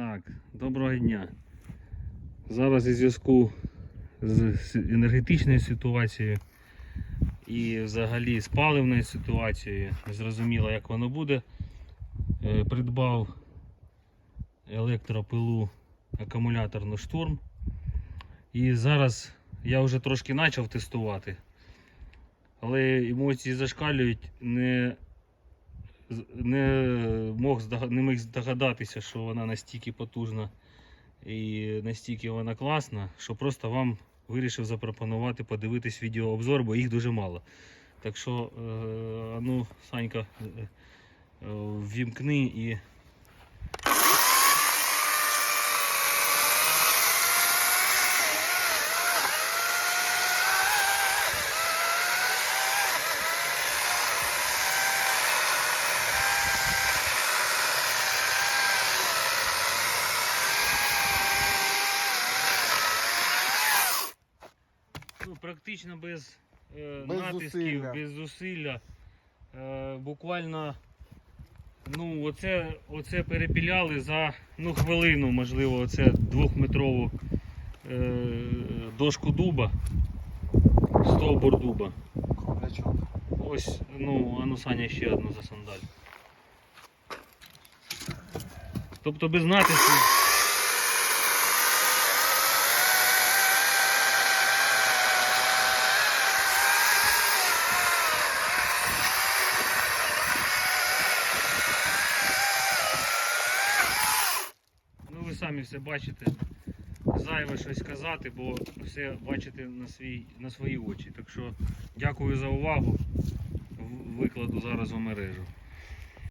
Так, доброго дня. Зараз у зв'язку з енергетичною ситуацією і взагалі з паливною ситуацією, зрозуміло, як воно буде. е, Придбав електропилу акумуляторну штурм. І зараз я вже трошки почав тестувати, але емоції зашкалюють, не не мог не міг здогадатися, що вона настільки потужна і настільки вона класна, що просто вам вирішив запропонувати подивитись відеообзор, бо їх дуже мало. Так що, е, ну, Санька, е, е, ввімкни і. Практично без, е, Без натисків, зусилля. без зусилля. Е, буквально ну, оце, оце перепіляли за ну, хвилину, можливо, оце двохметрову е, дошку дуба, стовбур дуба. Хомлячок. Ось, ну, а ну Саня ще одну за сандаль. Тобто без натиску. Самі все бачите. Зайве щось казати, бо все бачите на, свій, на свої очі. Так що дякую за увагу. Викладу зараз у мережу.